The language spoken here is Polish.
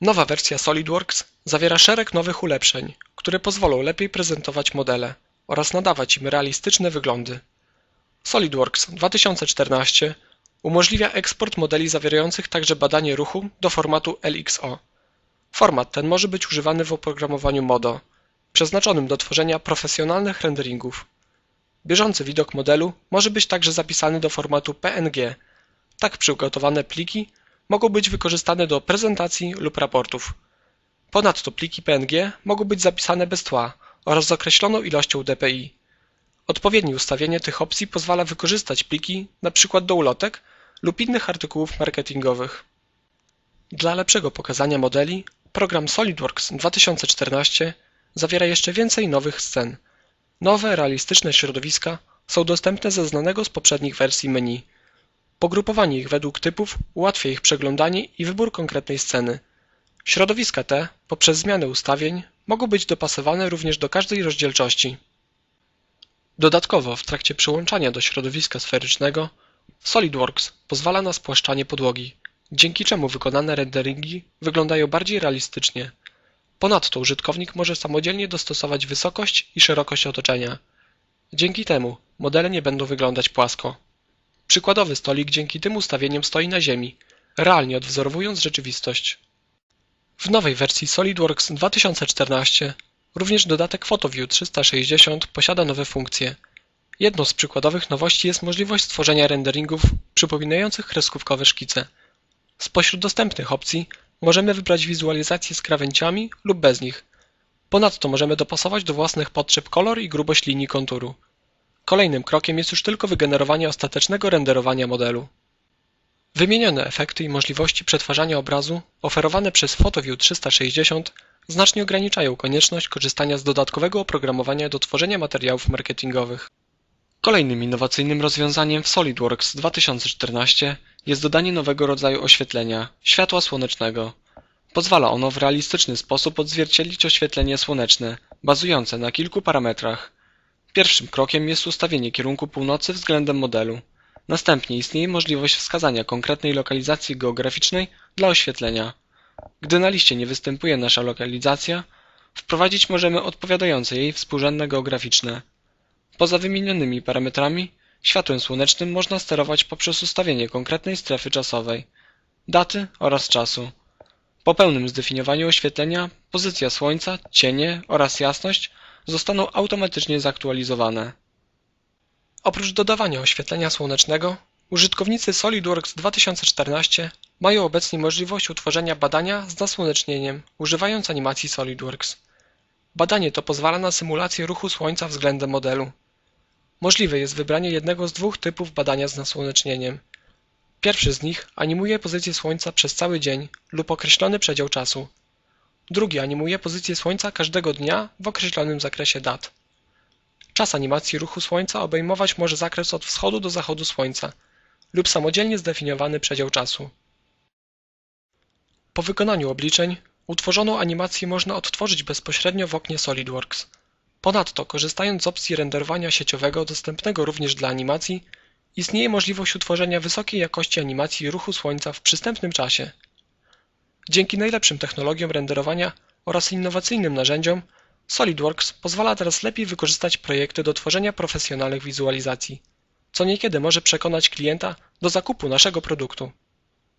Nowa wersja SolidWorks zawiera szereg nowych ulepszeń, które pozwolą lepiej prezentować modele oraz nadawać im realistyczne wyglądy. SolidWorks 2014 umożliwia eksport modeli zawierających także badanie ruchu do formatu LXO. Format ten może być używany w oprogramowaniu MODO, przeznaczonym do tworzenia profesjonalnych renderingów. Bieżący widok modelu może być także zapisany do formatu PNG. Tak przygotowane pliki mogą być wykorzystane do prezentacji lub raportów. Ponadto pliki PNG mogą być zapisane bez tła oraz z określoną ilością dpi. Odpowiednie ustawienie tych opcji pozwala wykorzystać pliki np. do ulotek lub innych artykułów marketingowych. Dla lepszego pokazania modeli, program SolidWorks 2014 zawiera jeszcze więcej nowych scen. Nowe, realistyczne środowiska są dostępne ze znanego z poprzednich wersji menu. Pogrupowanie ich według typów ułatwia ich przeglądanie i wybór konkretnej sceny. Środowiska te, poprzez zmianę ustawień, mogą być dopasowane również do każdej rozdzielczości. Dodatkowo, w trakcie przyłączania do środowiska sferycznego, SolidWorks pozwala na spłaszczanie podłogi, dzięki czemu wykonane renderingi wyglądają bardziej realistycznie. Ponadto użytkownik może samodzielnie dostosować wysokość i szerokość otoczenia. Dzięki temu modele nie będą wyglądać płasko. Przykładowy stolik dzięki tym ustawieniom stoi na ziemi, realnie odwzorowując rzeczywistość. W nowej wersji SolidWorks 2014 również dodatek PhotoView 360 posiada nowe funkcje. Jedną z przykładowych nowości jest możliwość stworzenia renderingów przypominających kreskówkowe szkice. Spośród dostępnych opcji możemy wybrać wizualizację z krawędziami lub bez nich. Ponadto możemy dopasować do własnych potrzeb kolor i grubość linii konturu. Kolejnym krokiem jest już tylko wygenerowanie ostatecznego renderowania modelu. Wymienione efekty i możliwości przetwarzania obrazu oferowane przez PhotoView 360 znacznie ograniczają konieczność korzystania z dodatkowego oprogramowania do tworzenia materiałów marketingowych. Kolejnym innowacyjnym rozwiązaniem w SolidWorks 2014 jest dodanie nowego rodzaju oświetlenia światła słonecznego. Pozwala ono w realistyczny sposób odzwierciedlić oświetlenie słoneczne, bazujące na kilku parametrach. Pierwszym krokiem jest ustawienie kierunku północy względem modelu. Następnie istnieje możliwość wskazania konkretnej lokalizacji geograficznej dla oświetlenia. Gdy na liście nie występuje nasza lokalizacja, wprowadzić możemy odpowiadające jej współrzędne geograficzne. Poza wymienionymi parametrami, światłem słonecznym można sterować poprzez ustawienie konkretnej strefy czasowej, daty oraz czasu. Po pełnym zdefiniowaniu oświetlenia, pozycja słońca, cienie oraz jasność zostaną automatycznie zaktualizowane. Oprócz dodawania oświetlenia słonecznego, użytkownicy SolidWorks 2014 mają obecnie możliwość utworzenia badania z nasłonecznieniem, używając animacji SolidWorks. Badanie to pozwala na symulację ruchu Słońca względem modelu. Możliwe jest wybranie jednego z dwóch typów badania z nasłonecznieniem. Pierwszy z nich animuje pozycję Słońca przez cały dzień lub określony przedział czasu. Drugi animuje pozycję Słońca każdego dnia w określonym zakresie dat. Czas animacji ruchu Słońca obejmować może zakres od wschodu do zachodu Słońca lub samodzielnie zdefiniowany przedział czasu. Po wykonaniu obliczeń, utworzoną animację można odtworzyć bezpośrednio w oknie SolidWorks. Ponadto, korzystając z opcji renderowania sieciowego dostępnego również dla animacji, istnieje możliwość utworzenia wysokiej jakości animacji ruchu Słońca w przystępnym czasie. Dzięki najlepszym technologiom renderowania oraz innowacyjnym narzędziom, SolidWorks pozwala teraz lepiej wykorzystać projekty do tworzenia profesjonalnych wizualizacji, co niekiedy może przekonać klienta do zakupu naszego produktu.